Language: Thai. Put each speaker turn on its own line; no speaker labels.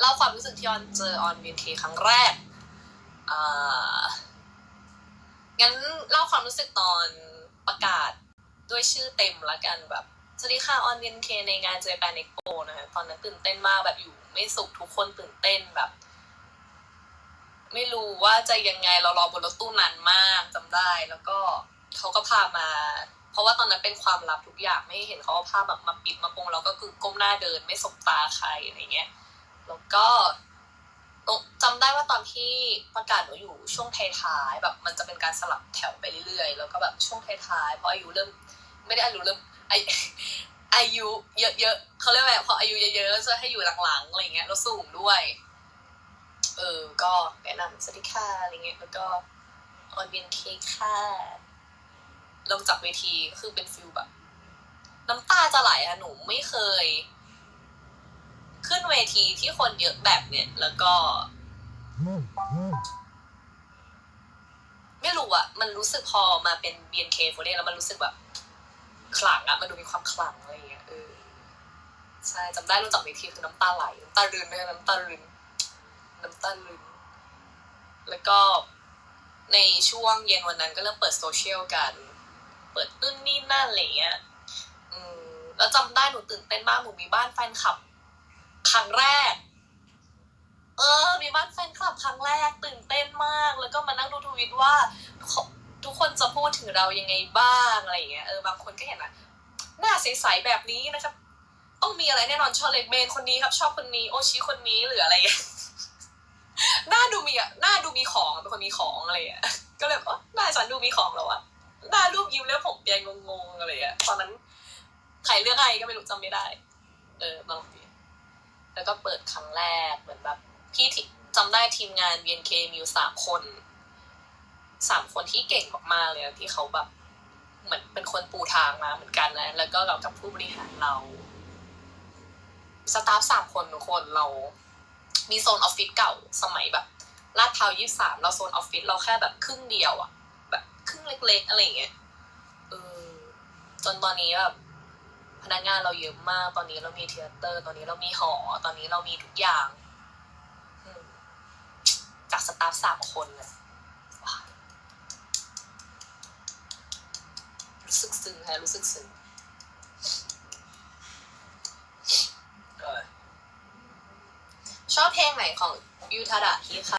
เล่าความรู้สึกที่ออนเจอออนบีนเคครั้งแรกอ่างั้นเล่าความรู้สึกตอนประกาศด้วยชื่อเต็มละกันแบบสวัสดีค่ะออนบีนเคในงานเจแปนเอ็กโปนะคะตอนนั้นตื่นเต้นมากแบบอยู่ไม่สุขทุกคนตื่นเต้นแบบ ไม่รู้ว่าจะยังไงเรารอบนรถตู้นานมากจำได้ แล้วก็เขาก็พามา เพราะว่าตอนนั้นเป็นความลับทุกอย่างไม่เห็นเขาเอาผ้าแบบมาปิดมาปงเราก็คือก้มหน้าเดินไม่สบตาใครอะไรเงี้ย แล้วก็ตรงจำได้ว่าตอนที่ประกาศหนูอยู่ช่วงท้ายๆแบบมันจะเป็นการสลับแถวไปเรื่อยๆ แล้วก็แบบช่วงท้ายๆเพราะอายุเริ่ม ไม่ได้อายุเริ่มอายุอายุเยอะๆเขาเรียกว่าพออายุเยอะๆจะให้อยู่หลังๆอะไรเงี้ยแล้วสูงด้วย เออ ก็แนะนำสวัสดีค่ะอะไรเงี้ยแล้วก็ออนเบียนเค้กค่ะลงจากเวทีก็คือเป็นฟิลแบบ น้ำตาจะไหลอะหนูไม่เคย ขึ้นเวทีที่คนเยอะแบบเนี้ยแล้วก็ ไม่รู้อะมันรู้สึกพอมาเป็น BNK48 แล้วมันรู้สึกแบบขลังอะมันดูมีความขลังอะไรอย่างเงี้ยเออใช่จำได้รู้จักเวทีคือน้ำตาไหลน้ำตารืนเลยน้ำตารืนน้ำตารืนแล้วก็ในช่วงเย็นวันนั้นก็เริ่มเปิดโซเชียลกัน เปิดนู่นนี่นั่นอะไรอย่างเงี้ย อืม แล้วจำได้หนูตื่นเต้นมาก หนูมีบ้านแฟนคลับ ครั้งแรก เออ มีบ้านแฟนคลับครั้งแรกตื่นเต้นมาก แล้วก็มานั่งดูทวิตว่า ทุกคนจะพูดถึงเรายังไงบ้างอะไรอย่างเงี้ยเออบางคนก็เห็นอะหน้าใสๆแบบนี้นะครับ ต้องมีอะไรแน่นอนชอบเลดเมนคนนี้ครับ ชอบคนนี้ โอชิคนนี้หรืออะไรอย่างเงี้ยหน้าดูมีอะหน้าดูมีของเป็นคนมีของอะไรอย่างเงี้ยก็เลยแบบอ๋อหน้าฉันดูมีของแล้วอะหน้ารูปยิ้มแล้วผมเปียงงงๆอะไรอย่างเงี้ยตอนนั้นใครเลือกใครก็ไม่รู้จำไม่ได้ เออบางที แล้วก็เปิดครั้งแรกเหมือนแบบพี่ทีจำได้ทีมงาน BNK มีอยู่สามคนสามคนที่เก่งมากๆเลยที่เขาแบบเหมือนเป็นคนปูทางมาเหมือนกันนะแล้วก็เรากับผู้บริหารเราสตาฟสามคนทุกคนเรามีโซนออฟฟิศเก่าสมัยแบบลาดพร้าวยี่สามเราโซนออฟฟิศเราแค่แบบครึ่งเดียวอะแบบครึ่งเล็ก ๆ อะไรเงี้ยเออจนตอนนี้แบบ พนักงานเราเยอะมาก ตอนนี้เรามีเทเตอร์ ตอนนี้เรามีหอ ตอนนี้เรามีทุกอย่าง จากสตาฟสามคนเลยว้าวรู้สึกซึ้งฮะรู้สึกซึ้งชอบเพลงไหนของยูทาดะฮิคะ